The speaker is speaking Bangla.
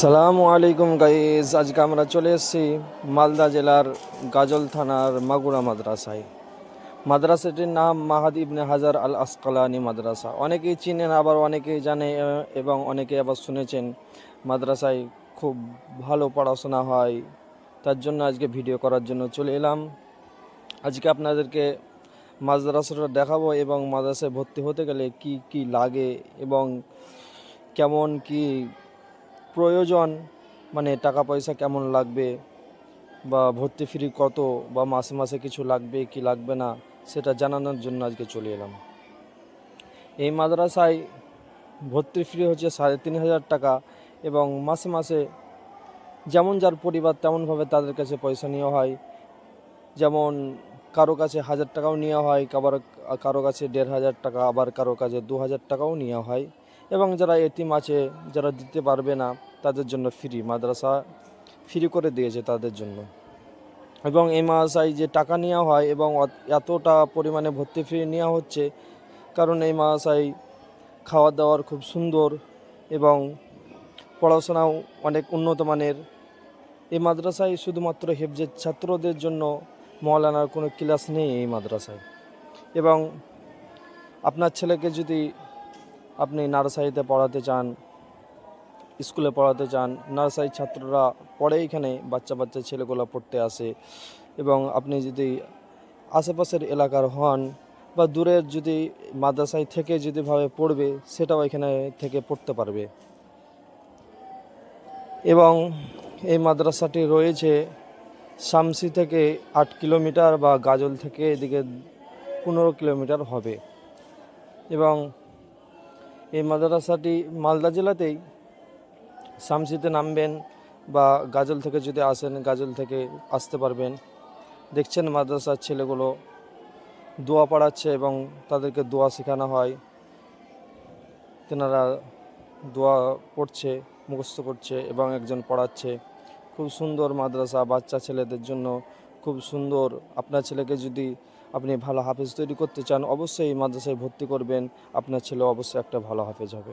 আসসালামু আলাইকুম গাইজ আজকে আমরা চলে এসেছি মালদা জেলার গাজল থানার মাগুরা মাদ্রাসায়। মাদ্রাসাটির নাম মাহাদ ইবনে হাজার আল আসকালানি মাদ্রাসা। অনেকেই চিনেন, আবার অনেকেই জানে এবং অনেকে আবার শুনেছেন মাদ্রাসায় খুব ভালো পড়াশোনা হয়, তার জন্য আজকে ভিডিও করার জন্য চলে এলাম। আজকে আপনাদেরকে মাদ্রাসাটা দেখাবো এবং মাদ্রাসায় ভর্তি হতে গেলে কি কি লাগে এবং কেমন কি প্রয়োজন মানে টাকা পয়সা কেমন লাগবে বা ভর্তি ফি কত বা মাসে মাসে কিছু লাগবে কি লাগবে না, সেটা জানানোর জন্য আজকে চলে এলাম। এই মাদ্রাসায় ভর্তি ফি হচ্ছে সাড়ে তিন হাজার টাকা এবং মাসে মাসে যেমন যার পরিবার তেমনভাবে তাদের কাছে পয়সা নেওয়া হয়। যেমন কারও কাছে হাজার টাকাও নেওয়া হয় আবার কারও কাছে দেড় হাজার টাকা, আবার কারও কাছে দু হাজার টাকাও নেওয়া হয়। এবং যারা এতিম আছে, যারা দিতে পারবে না, তাদের জন্য ফ্রি মাদ্রাসা ফ্রি করে দিয়েছে তাদের জন্য। এবং এই মাদ্রাসায় যে টাকা নেওয়া হয় এবং এতটা পরিমাণে ভর্তি ফি নেওয়া হচ্ছে, কারণ এই মাদ্রাসায় খাওয়া দাওয়ার খুব সুন্দর এবং পড়াশোনাও অনেক উন্নত মানের। এই মাদ্রাসায় শুধুমাত্র হেফজের ছাত্রদের জন্য মৌলানার কোনো ক্লাস নেই এই মাদ্রাসায়। এবং আপনার ছেলেকে যদি আপনি নার্সারিতে পড়াতে চান, স্কুলে পড়াতে চান নার্সারির ছাত্ররা পড়ে এখানে বাচ্চা বাচ্চা ছেলেগুলো পড়তে আসে এবং আপনি যদি আশেপাশের এলাকার হন বা দূরের যদি মাদ্রাসায় থেকে যদি ভাবে পড়বে, সেটাও এখানে থেকে পড়তে পারবে। এবং এই মাদ্রাসাটি রয়েছে শামসি থেকে আট কিলোমিটার বা গাজল থেকে এদিকে পনেরো কিলোমিটার হবে। এবং এই মাদ্রাসাটি মালদা জেলাতেই শামসিতে নামবেন বা গাজল থেকে যদি আসেন, গাজল থেকে আসতে পারবেন। দেখছেন মাদ্রাসার ছেলেগুলো দোয়া পড়াচ্ছে এবং তাদেরকে দোয়া শেখানো হয়। তেনারা দোয়া পড়ছে, মুখস্থ করছে এবং একজন পড়াচ্ছে। খুব সুন্দর মাদ্রাসা বাচ্চা ছেলেদের জন্য খুব সুন্দর। আপনার ছেলেকে যদি আপনি ভালো হাফেজ তৈরি করতে চান, অবশ্যই এই মাদ্রাসায় ভর্তি করবেন। আপনার ছেলে অবশ্যই একটা ভালো হাফেজ হবে।